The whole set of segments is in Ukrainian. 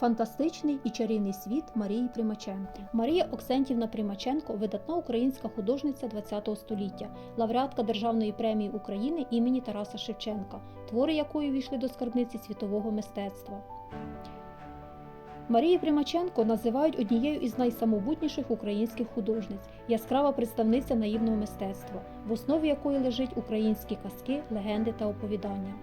Фантастичний і чарівний світ Марії Примаченко. Марія Оксентівна Примаченко видатна українська художниця ХХ століття, лауреатка Державної премії України імені Тараса Шевченка, твори якої війшли до скарбниці світового мистецтва. Марію Примаченко називають однією із найсамобутніших українських художниць, яскрава представниця наївного мистецтва, в основі якої лежить українські казки, легенди та оповідання.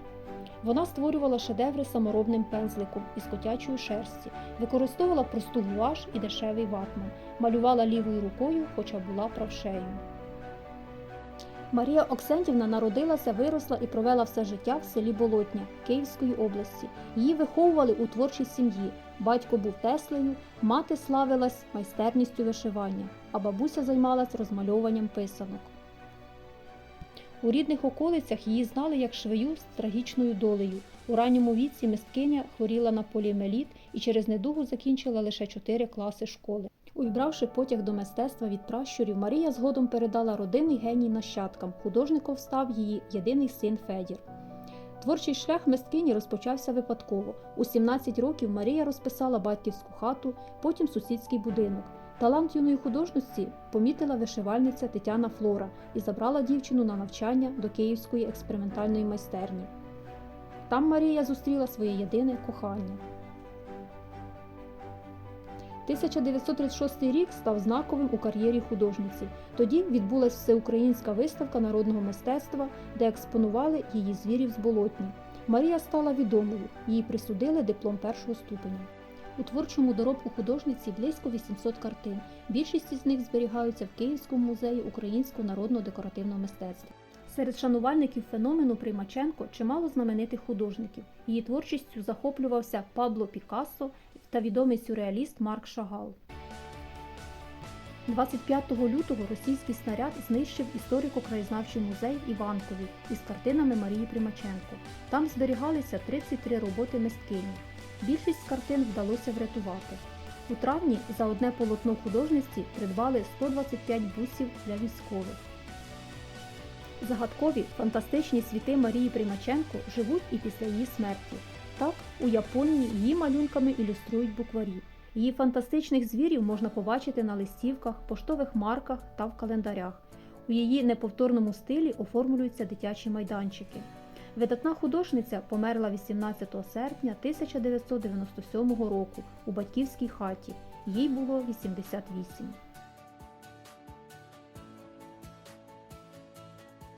Вона створювала шедеври саморобним пензликом із котячої шерсті, використовувала просту гуаш і дешевий ватман, малювала лівою рукою, хоча була правшею. Марія Оксентівна народилася, виросла і провела все життя в селі Болотня Київської області. Її виховували у творчій сім'ї. Батько був теслею, мати славилась майстерністю вишивання, а бабуся займалась розмальовуванням писанок. У рідних околицях її знали як швею з трагічною долею. У ранньому віці мисткиня хворіла на поліомеліт і через недугу закінчила лише чотири класи школи. Увібравши потяг до мистецтва від пращурів, Марія згодом передала родинний геній нащадкам. Художником став її єдиний син Федір. Творчий шлях мисткині розпочався випадково. У 17 років Марія розписала батьківську хату, потім сусідський будинок. Талант юної художності помітила вишивальниця Тетяна Флора і забрала дівчину на навчання до Київської експериментальної майстерні. Там Марія зустріла своє єдине кохання. 1936 рік став знаковим у кар'єрі художниці. Тоді відбулася всеукраїнська виставка народного мистецтва, де експонували її звірів з болотні. Марія стала відомою, їй присудили диплом першого ступеня. У творчому доробку художниці близько 800 картин. Більшість із них зберігаються в Київському музеї українського народного декоративного мистецтва. Серед шанувальників феномену Примаченко чимало знаменитих художників. Її творчістю захоплювався Пабло Пікассо та відомий сюрреаліст Марк Шагал. 25 лютого російський снаряд знищив історико-краєзнавчий музей Іванкові із картинами Марії Примаченко. Там зберігалися 33 роботи мисткині. Більшість картин вдалося врятувати. У травні за одне полотно художниці придбали 125 бусів для військових. Загадкові фантастичні світи Марії Примаченко живуть і після її смерті. Так, у Японії її малюнками ілюструють букварі. Її фантастичних звірів можна побачити на листівках, поштових марках та в календарях. У її неповторному стилі оформлюються дитячі майданчики. Видатна художниця померла 18 серпня 1997 року у батьківській хаті. Їй було 88.